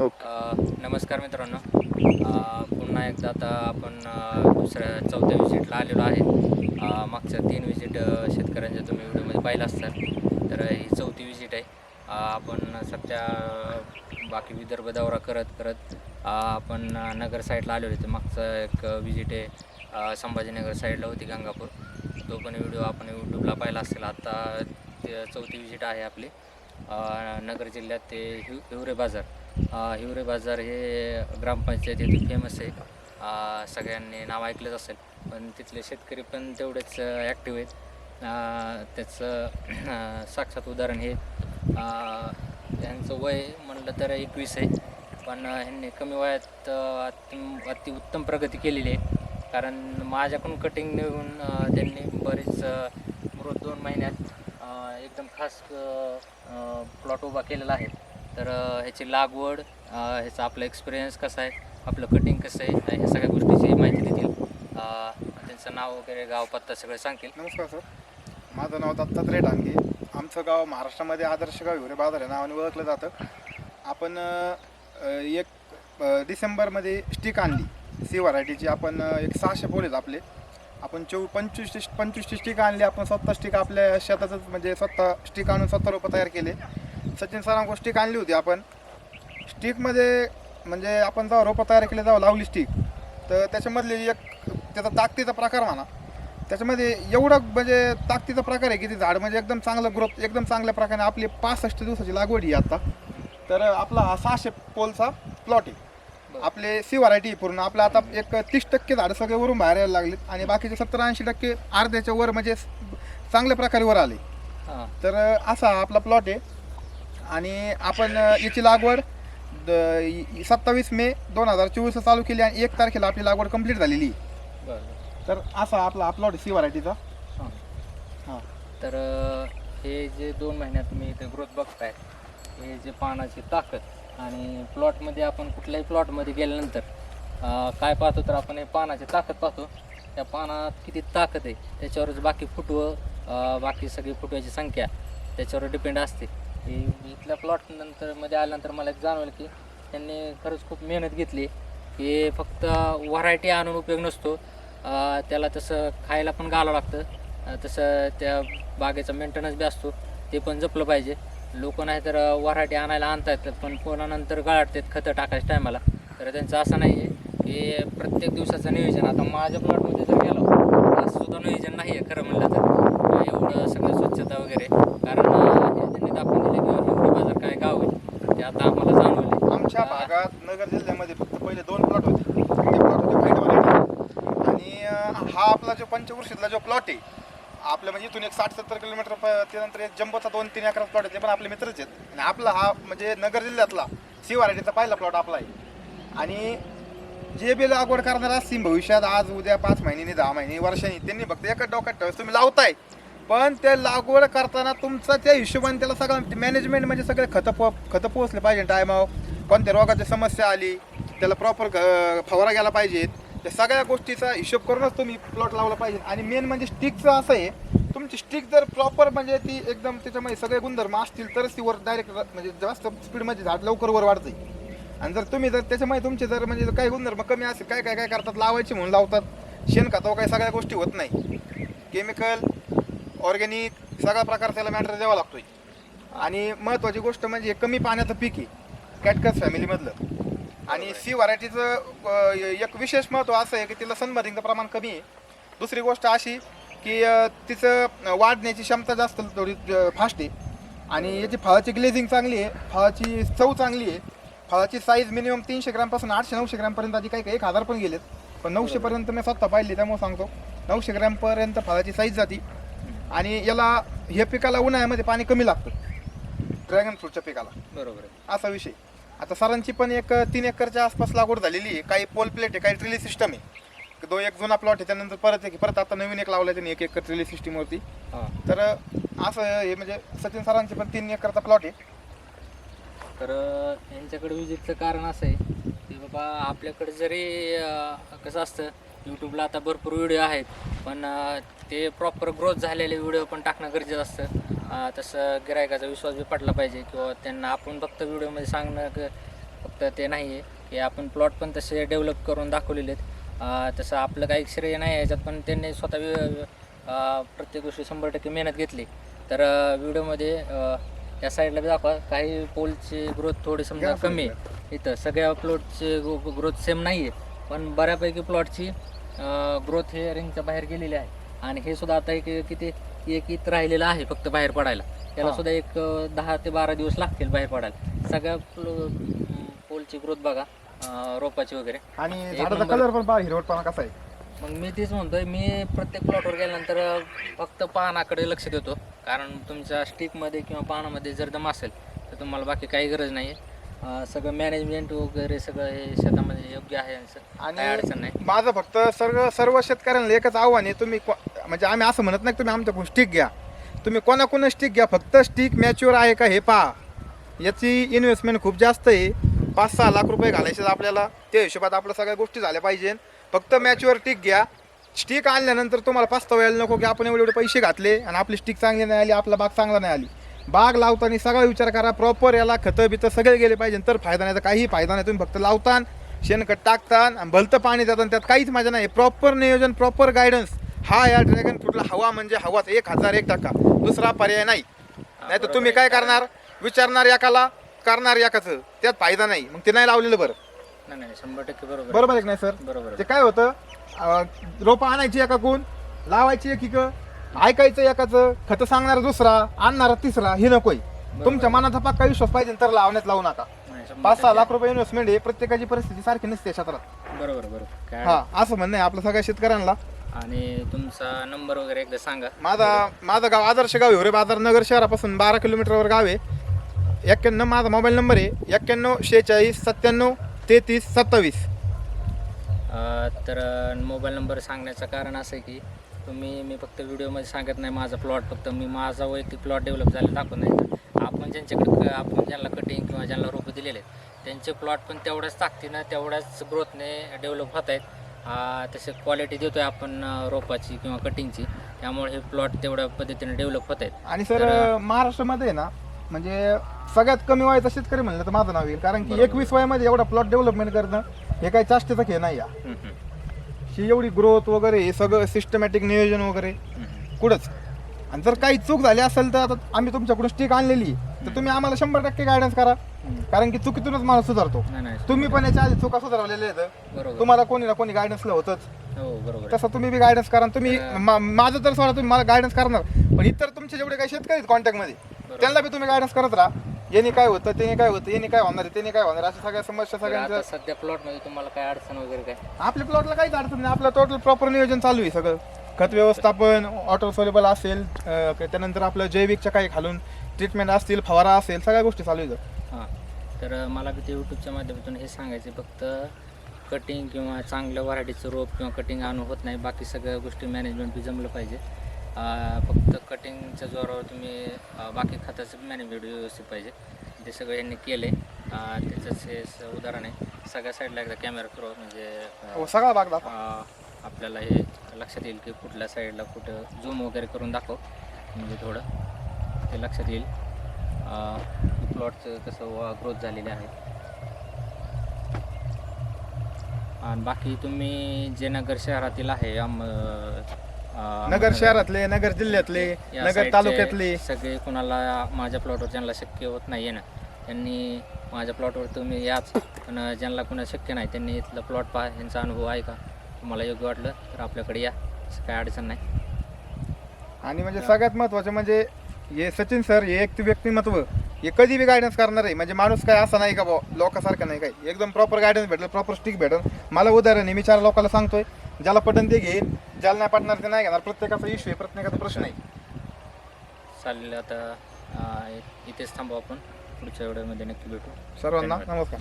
Okay. नमस्कार मित्रांनो. पुन्हा एकदा आता आपण दुसऱ्या चौथ्या विजिटला आलेलो आहे. मागच्या तीन विजिट शेतकऱ्यांच्या तुम्ही व्हिडिओमध्ये पाहिला असतात तर ही चौथी विजिट आहे. आपण सध्या बाकी विदर्भ दौरा करत करत आपण नगर साईडला आलेलो होतो मागचं मागचा एक विजिट आहे संभाजीनगर साईडला होती गंगापूर. तो पण व्हिडिओ आपण यूट्यूबला पाहिला असेल. आता ते चौथी विजिट आहे आपली. नगर जिल्ह्यात ते हिव हिवरे बाजार. हिवरे बाजार हे ग्रामपंचायत येथे फेमस आहे. सगळ्यांनी नाव ऐकलंच असेल पण तिथले शेतकरी पण तेवढेच ॲक्टिव्ह आहेत. त्याचं साक्षात उदाहरण हे यांचं त्यांचं वय म्हणलं तर एकवीस आहे पण ह्यांनी कमी वयात अति अति उत्तम प्रगती केलेली आहे. कारण माझ्याकडून कटिंग नेऊन त्यांनी बरेच ग्रोथ दोन महिन्यात एकदम खास प्लॉट उभा केलेला आहे. तर ह्याची लागवड ह्याचा आपला एक्सपिरियन्स कसा आहे आपलं कटिंग कसं आहे ह्या सगळ्या गोष्टीची माहिती देतील. त्यांचं नाव वगैरे गाव पत्ता सगळे सांगतील. नमस्कार सर. माझं नाव दत्तात्रय डांगे आमचं गाव महाराष्ट्रामध्ये आदर्श गाव हिवरे बाजार या नावाने ओळखलं जातं. आपण एक डिसेंबरमध्ये स्टिक आणली. सी व्हरायटीची आपण एक सहाशे पोलेत आपले. आपण चौ पंचवीस पंचवीसची स्टिक आणली. आपण स्वतः स्टिक आपल्या शेतातच म्हणजे स्वतः स्टिक आणून स्वतः रोपं तयार केले. सचिन सरांकडून स्टिक आणली होती आपण. स्टिकमध्ये म्हणजे आपण जेव्हा रोपं तयार केले जेव्हा लावली स्टिक तर त्याच्यामधली एक त्याचा ताकदीचा प्रकार म्हणा. त्याच्यामध्ये एवढं म्हणजे ताकदीचा प्रकार आहे की ते झाड म्हणजे एकदम चांगलं ग्रोथ एकदम चांगल्या प्रकारे आपली पासष्ट दिवसाची लागवड ही आता. तर आपला हा सहाशे पोलचा प्लॉट आहे. आपले सी व्हरायटी पूर्ण. आपलं आता एक तीस टक्के झाडं सगळे वरून बाहेर यायला लागलेत आणि बाकीचे सत्तर ऐंशी टक्के अर्ध्याच्या वर म्हणजे चांगल्या प्रकारे वर आले. तर असा आपला प्लॉट आहे. आणि आपण याची लागवड सत्तावीस मे दोन हजार चोवीसला चालू केली आणि एक तारखेला आपली लागवड कंप्लीट झालेली. तर असा आपला हा प्लॉट सी व्हरायटीचा. हां. हां. तर हे जे दोन महिन्यात तुम्ही इथे ग्रोथ बघताय हे जे पानाची ताकद आणि प्लॉटमध्ये आपण कुठल्याही प्लॉटमध्ये गेल्यानंतर काय पाहतो तर आपण हे पानाची ताकद पाहतो. त्या पानात किती ताकद आहे त्याच्यावरच बाकी फुटवं बाकी सगळी फुटव्याची संख्या त्याच्यावर डिपेंड असते. हे इथल्या प्लॉट नंतर मध्ये आल्यानंतर मला एक जाणवलं की त्यांनी खरंच खूप मेहनत घेतली. की फक्त व्हरायटी आणून उपयोग नसतो. त्याला तसं खायला पण घालावं लागतं. तसं त्या बागेचा मेंटेनन्स बी असतो. ते पण जपलं पाहिजे. लोक नाही तर वराठी आणायला आणतात पण कोणानंतर नंतर गाळतात खतं टाकायच्या टायमाला. तर त्यांचं असं नाही आहे की प्रत्येक दिवसाचं नियोजन. आता माझ्या प्लॉटमध्ये जर गेलो तर सुद्धा नियोजन नाही आहे खरं म्हणलं तर. एवढं सगळं स्वच्छता वगैरे. कारण दाखवून दिले की हिवरे बाजार काय गाव आहे? ते आता आम्हाला जाणवले आमच्या भागात नगर जिल्ह्यामध्ये फक्त पहिले दोन प्लॉट होते. ते प्लॉट होते आणि अं, हा आपला जो पंचवृषीतला जो प्लॉट आहे आपलं म्हणजे इथून एक साठ सत्तर किलोमीटर प- त्यानंतर एक जम्बोचा दोन तीन एकराचा प्लॉट आहे ते पण आपले मित्रच आहेत. आणि आपला हा म्हणजे नगर जिल्ह्यातला सी व्हरायटीचा पहिला प्लॉट आपला आहे. आणि जे बी लागवड करणार असतील भविष्यात आज उद्या पाच महिन्यांनी दहा महिने वर्षांनी त्यांनी फक्त एकच डोक्यात ठेवायचं तुम्ही लावताय. पण ते लागवड करताना तुमचा त्या हिशोबाने त्याला सगळं मॅनेजमेंट म्हणजे सगळे खतं पो खतं पोहोचले पाहिजे टायमावर कोणत्या रोगाची समस्या आली त्याला प्रॉपर फवारा गेला पाहिजेत. त्या सगळ्या गोष्टीचा हिशोब करूनच तुम्ही प्लॉट लावला पाहिजे. आणि मेन म्हणजे स्टिकचं असं आहे तुमची स्टिक जर प्रॉपर म्हणजे ती एकदम त्याच्यामध्ये सगळे गुणधर्म असतील तरच ती वर डायरेक्ट म्हणजे जास्त स्पीडमध्ये झाड लवकर वर वाढते आणि जर तुम्ही जर त्याच्यामुळे तुमचे जर म्हणजे काही गुणधर्म कमी असेल काय काय काय करतात लावायचे म्हणून लावतात. शेणखतावर काही सगळ्या गोष्टी होत नाही. केमिकल ऑर्गॅनिक सगळा प्रकार त्याला मॅटर द्यावा लागतोय. आणि महत्त्वाची गोष्ट म्हणजे कमी पाण्याचं पीक आहे कॅटकस फॅमिलीमधलं. आणि सी व्हरायटीचं एक विशेष महत्त्व असं आहे की तिला सनबाथिंगचं प्रमाण कमी आहे. दुसरी गोष्ट अशी की तिचं वाढण्याची क्षमता जास्त थोडी फास्ट आहे. आणि याची फळाची ग्लेझिंग चांगली आहे फळाची चव चांगली आहे. फळाची साईज मिनिमम तीनशे ग्रॅमपासून आठशे नऊशे ग्रॅमपर्यंत आधी काही काही एक हजार पण गेलेत. पण नऊशेपर्यंत मी स्वतः पाहिली त्यामुळे सांगतो. नऊशे ग्रॅमपर्यंत फळाची साईज जाती. आणि याला हे पिकाला उन्हाळ्यामध्ये पाणी कमी लागतं. ड्रॅगन फ्रूटच्या पिकाला. बरोबर आहे. असा विषय. आता सरांची पण एक तीन एकरच्या आसपास लागवड झालेली आहे. काही पोल प्लेट आहे काही ट्रिली सिस्टम आहे. दो एक जुना प्लॉट आहे त्यानंतर परत एक परत आता नवीन एक लावला त्यांनी एक एकर ट्रिली सिस्टीमवरती हां. तर असं हे म्हणजे सचिन सरांचे पण तीन एकरचा प्लॉट आहे. तर यांच्याकडे विजिटचं कारण असं आहे की बाबा आपल्याकडे जरी अ, कसं असतं यूट्यूबला आता भरपूर व्हिडिओ आहेत. पण ते प्रॉपर ग्रोथ झालेले व्हिडिओ पण टाकणं गरजेचं असतं. तसं गिरायकाचा विश्वास बी पडला पाहिजे किंवा त्यांना आपण फक्त व्हिडिओमध्ये सांगणं क- फक्त ते नाही आहे की आपण प्लॉट पण तसे डेव्हलप करून दाखवलेले आहेत. तसं आपलं काही श्रेय नाही आहे याच्यात पण त्यांनी स्वतः प्रत्येक गोष्टी शंभर टक्के मेहनत घेतली. तर व्हिडिओमध्ये या साईडला बी दाखवा. काही पोलची ग्रोथ थोडी समजा कमी आहे. इथं सगळ्या प्लॉटची ग्रोथ सेम नाही आहे पण बऱ्यापैकी प्लॉटची ग्रोथ हे रिंगच्या बाहेर गेलेली आहे. आणि हे सुद्धा आता एक किती एक इत राहिलेलं आहे फक्त बाहेर पडायला. त्याला. सुद्धा एक दहा ते बारा दिवस लागतील बाहेर पडायला. सगळ्या पोलची ग्रोथ बघा रोपाची वगैरे. आणि झाडाचा. कलर पण पहा हिरवटपणा कसा आहे. मग मी तेच म्हणतोय मी प्रत्येक प्लॉटवर गेल्यानंतर फक्त पानाकडे लक्ष देतो. कारण तुमच्या स्टिकमध्ये किंवा पानामध्ये जर दम असेल तर तुम्हाला बाकी काही गरज नाही आहे सगळं मॅनेजमेंट वगैरे सगळं हे शेतामध्ये योग्य आहे यांचं. काही अडचण आणि नाही. माझं फक्त सर्व सर्व शेतकऱ्यांना एकच आव्हान आहे तुम्ही को- म्हणजे आम्ही असं म्हणत नाही की तुम्ही आमच्याकडून स्टिक घ्या. तुम्ही कोणाकडून स्टिक घ्या फक्त स्टिक मॅच्युअर आहे का हे पहा. याची इन्व्हेस्टमेंट खूप जास्त आहे. पाच सहा लाख रुपये घालायचे आहेत आपल्याला. त्या हिशोबात आपल्या सगळ्या गोष्टी झाल्या पाहिजे. फक्त मॅच्युअर स्टिक घ्या. स्टिक आणल्यानंतर तुम्हाला पस्तावा यायला नको की आपण एवढे एवढे पैसे घातले आणि आपली स्टिक चांगली नाही आली आपला बाग चांगला नाही आली. बाग लावताना सगळा विचार करा. प्रॉपर याला खतं बितं सगळे गेले पाहिजे. तर फायदा नाही तर काही फायदा नाही. तुम्ही फक्त लावतान शेणखत टाकतान आणि भलतं पाणी देतात त्यात काहीच मजा नाही. प्रॉपर नियोजन प्रॉपर गायडन्स हा या ड्रॅगन फ्रूटला हवा म्हणजे हवाच. एक हजार एक टक्का. दुसरा पर्याय नाही. नाही तर तुम्ही काय करणार? विचारणार एकाला करणार एकाचं त्यात फायदा नाही. मग ते नाही लावलेलं बरं. नाही नाही शंभर टक्के बरोबर बरोबर आहे की नाही सर? बरोबर ते काय होतं? रोपं आणायची एका कोण लावायची एक इकं. ऐकायचं एकाचं खतं सांगणार दुसरा आणणारा तिसरा हे नकोय. तुमच्या मनाचा पक्का विश्वास पाहिजे तर लावण्यात लावू नका. पाच सहा. लाख रुपये इन्व्हेस्टमेंट आहे प्रत्येकाची परिस्थिती सारखी नसते क्षेत्रात. बरोबर बरोबर. काय हा असं म्हणणं आहे आपल्या सगळ्या शेतकऱ्यांना. आणि तुमचा नंबर वगैरे एकदा सांगा. माझा माझं गाव आदर्श गाव हिवरे बाजार नगर शहरापासून बारा किलोमीटरवर गाव आहे. एक्क्याण्णव माझा मोबाईल नंबर आहे एक्क्याण्णव शेहेचाळीस सत्त्याण्णव तेहतीस सत्तावीस. अ, तर मोबाईल नंबर सांगण्याचं कारण असं आहे की तुम्ही मी फक्त व्हिडिओमध्ये सांगत नाही माझा प्लॉट फक्त मी माझा वैयक्तिक प्लॉट डेव्हलप झाला दाखवत नाही आपण ज्यांच्याकडे आपण ज्यांना कटिंग किंवा ज्यांना रोपं दिलेले आहेत त्यांचे प्लॉट पण तेवढ्याच ताकदीनं तेवढ्याच ग्रोथने डेव्हलप होत आहेत. तसे क्वालिटी देतोय आपण रोपाची किंवा कटिंगची त्यामुळे हे प्लॉट तेवढ्या पद्धतीने डेव्हलप होत आहेत. आणि सर महाराष्ट्रामध्ये आहे ना म्हणजे सगळ्यात कमी वयाचा शेतकरी म्हणलं तर माझं नाव येईल. कारण की. एकवीस वयामध्ये एवढा प्लॉट डेव्हलपमेंट करणं हे काही चाष्टेचा खेळ नाही या ही एवढी ग्रोथ वगैरे हे सगळं सिस्टमॅटिक नियोजन वगैरे. कुठंच. आणि जर काही चूक झाली असेल तर आता आम्ही तुमच्याकडून स्टिक आणलेली तर तुम्ही आम्हाला शंभर टक्के गायडन्स करा. कारण की चुकीतूनच माणूस सुधारतो. नाही नाही. तुम्ही पण याच्या आधी चुका सुधारलेल्या आहेत. तुम्हाला कोणी ना कोणी गायडन्सला होतच. हो बरोबर. तसं तुम्ही बी गायडन्स करा तुम्ही माझं तर सोडा तुम्ही मला गायडन्स करणार. पण इतर तुमचे जेवढे काही शेतकरी कॉन्टॅक्टमध्ये त्यांना बी तुम्ही गायडन्स करत राहा. याने काय होतं त्याने काय होतं याने काय होणार आहे त्याने काय होणार आहे, अशा सगळ्या समस्या तर आता सगळ्यांच्या सध्या प्लॉटमध्ये तुम्हाला काय अडचण वगैरे काय? आपल्या प्लॉटला काहीच अडचण नाही. आपलं टोटल प्रॉपर नियोजन चालू आहे सगळं. खत व्यवस्थापन ऑटो सोलेबल असेल अं, त्यानंतर आपलं जैविकच्या काही घालून ट्रीटमेंट असतील फवारा असेल सगळ्या गोष्टी चालू आहेत हां. तर मला बी ते यूट्यूबच्या माध्यमातून हे सांगायचे फक्त कटिंग किंवा चांगल्या व्हरायटीचं रोप किंवा कटिंग आणून होत नाही बाकी सगळ्या गोष्टी मॅनेजमेंट बी जमलं पाहिजे. फक्त कटिंगच्या जोरावर तुम्ही बाकी खताचं मॅनेजमेंट व्यवस्थित पाहिजे. ते सगळं यांनी केलं आहे त्याचंच हे स- उदाहरण आहे. सगळ्या साईडला एकदा कॅमेरा फिरवा म्हणजे हो सगळा भाग आपल्याला हे लक्षात येईल की कुठल्या साईडला कुठं झूम वगैरे करून दाखव. म्हणजे थोडं ते लक्षात येईल. प्लॉटचं कसं ग्रोथ झालेले आहे. आणि बाकी तुम्ही जे नगर शहरातील आहे आम- अं, नगर शहरातले नगर जिल्ह्यातले या नगर साईडचे तालुक्यातले. सगळे कुणाला माझ्या प्लॉटवर ज्यांना शक्य होत नाही ना त्यांनी माझ्या प्लॉटवर तुम्ही याच पण ज्यांना कुणाला शक्य नाही त्यांनी इथलं प्लॉट पहा यांचा अनुभव आहे का? तुम्हाला योग्य वाटलं तर आपल्याकडे या असं काय अडचण नाही. आणि म्हणजे सगळ्यात महत्वाचं म्हणजे हे सचिन सर हे एक व्यक्तिमत्व हे कधी बी गायडन्स करणार आहे. म्हणजे माणूस काय असा नाही का बुवा लोकांसारखं नाही काय. एकदम प्रॉपर गायडन्स भेटलं प्रॉपर स्टिक भेटल मला उदाहरण आहे मी चार लोकांना सांगतोय. ज्याला पटन ते घेईल ज्याला नाही पटणार ते नाही घेणार. प्रत्येकाचा इश्यू आहे प्रत्येकाचा प्रश्न आहे. चालेल आता अं, इथेच थांबू आपण. पुढच्या व्हिडिओमध्ये नक्की भेटू. सर्वांना धन्यवाद. नमस्कार.